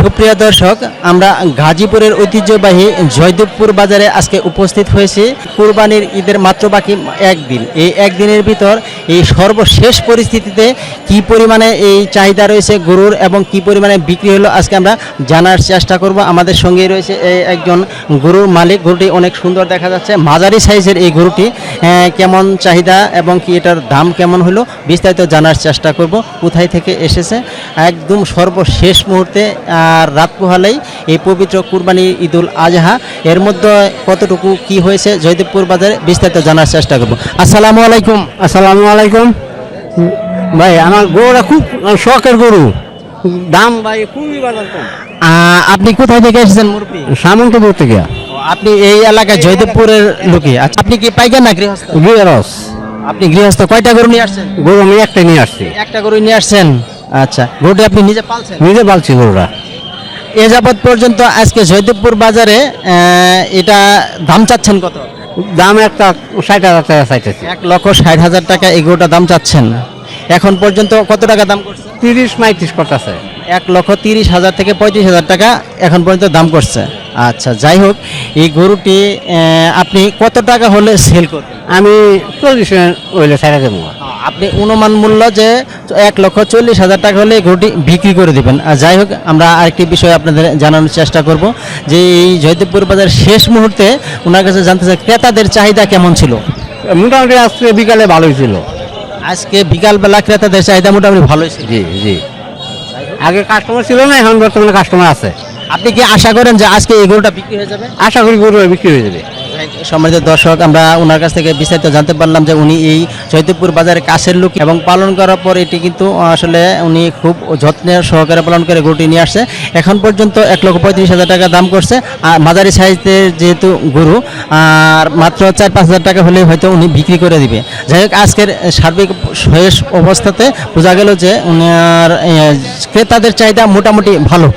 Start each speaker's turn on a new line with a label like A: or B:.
A: সুপ্রিয় দর্শক, আমরা গাজীপুরের ঐতিহ্যবাহী জয়দেবপুর বাজারে আজকে উপস্থিত হয়েছি। কুরবানির ঈদের মাত্র বাকি একদিন। এই একদিনের ভিতর এই সর্বশেষ পরিস্থিতিতে কি পরিমাণে এই চাহিদা রয়েছে গরুর এবং কি পরিমাণে বিক্রি হলো আজকে আমরা জানার চেষ্টা করব। আমাদের সঙ্গেই রয়েছে এই একজন গরুর মালিক। গরুটি অনেক সুন্দর দেখা যাচ্ছে। মাঝারি সাইজের এই গরুটি কেমন চাহিদা এবং কি এটার দাম কেমন হলো বিস্তারিত জানার চেষ্টা করব। কোথায় থেকে এসেছে? একদম সর্বশেষ মুহূর্তে রাত পোহালেই এই পবিত্র কুরবানি ঈদুল আজহা। এর মধ্যে কতটুকু কি হয়েছে জয়দেবপুর বাজারে বিস্তারিত জানার চেষ্টা করব। আসসালামু আলাইকুম।
B: আসসালামু আলাইকুম। ভাই আমার গরুটা খুব শখের গরু। দাম ভাই খুবই বাজার কম
A: আহ, আপনি কোথায় থেকে এসেছেন মুরব্বী?
B: সামন্তপুর থেকে।
A: আপনি এই এলাকায় জয়দেবপুরের লোকে আচ্ছা আপনি কি পাইকার না গৃহস্থ। আপনি গৃহস্থ। কয়টা গরু নিয়ে আসছেন?
B: গরু আমি একটা নিয়ে আসছি।
A: একটা গরু নিয়ে আসছেন। আচ্ছা গরুটি আপনি নিজে পালছেন?
B: নিজে পালছি গরুটা।
A: এ যাবৎ পর্যন্ত আজকে জয়দেবপুর বাজারে এটা দাম চাচ্ছেন কত?
B: দাম একটা ষাট হাজার টাকা চাইতেছি।
A: এক লক্ষ ষাট হাজার টাকা এগুলোটা দাম চাচ্ছেন। এখন পর্যন্ত কত টাকা দাম করছে?
B: তিরিশ মাইত্রিশ করতেছে।
A: এক লক্ষ তিরিশ হাজার থেকে পঁয়ত্রিশ হাজার টাকা এখন পর্যন্ত দাম করছে। আচ্ছা যাই হোক এই গরুটি আপনি কত টাকা হলে সেল করবেন?
B: আমি চল্লিশ হইলে ছাড়া দেবো।
A: আপনি অনুমান মূল্য যে এক লক্ষ চল্লিশ হাজার টাকা হলে গরুটি বিক্রি করে দিবেন। আর যাই হোক আমরা আরেকটি বিষয় আপনাদের জানানোর চেষ্টা করব যে এই জয়দেবপুর বাজার শেষ মুহূর্তে ওনার কাছে জানতে চাই ক্রেতাদের চাহিদা কেমন ছিল?
B: মোটামুটি আজকে বিকালে ভালোই ছিল।
A: আজকে বিকালবেলা ক্রেতাদের চাহিদা মোটামুটি ভালোই ছিল।
B: জি জি। আগে কাস্টমার ছিল না এখন বর্তমানে কাস্টমার আছে।
A: আপনি কি আশা করেন যে আজকে এই গরুটা বিক্রি হয়ে যাবে?
B: আশা করি গরু বিক্রি হয়ে যাবে।
A: সম্মানিত দর্শক, আমরা ওনার কাছ থেকে বিস্তারিত জানতে পারলাম যে উনি এই জয়দেবপুর বাজারে কাছের লোক এবং পালন করার পর এটি কিন্তু আসলে উনি খুব যত্নের সহকারে পালন করে গরুটি নিয়ে আসছে। এখন পর্যন্ত এক লক্ষ পঁয়ত্রিশ হাজার টাকা দাম করছে। আর মাঝারি সাইজের যেহেতু গরু, আর মাত্র চার পাঁচ হাজার টাকা হলে হয়তো উনি বিক্রি করে দিবে। যাই হোক, আজকের সার্বিক শেষ অবস্থাতে বোঝা গেল যে উনার ক্রেতাদের চাহিদা মোটামুটি ভালো।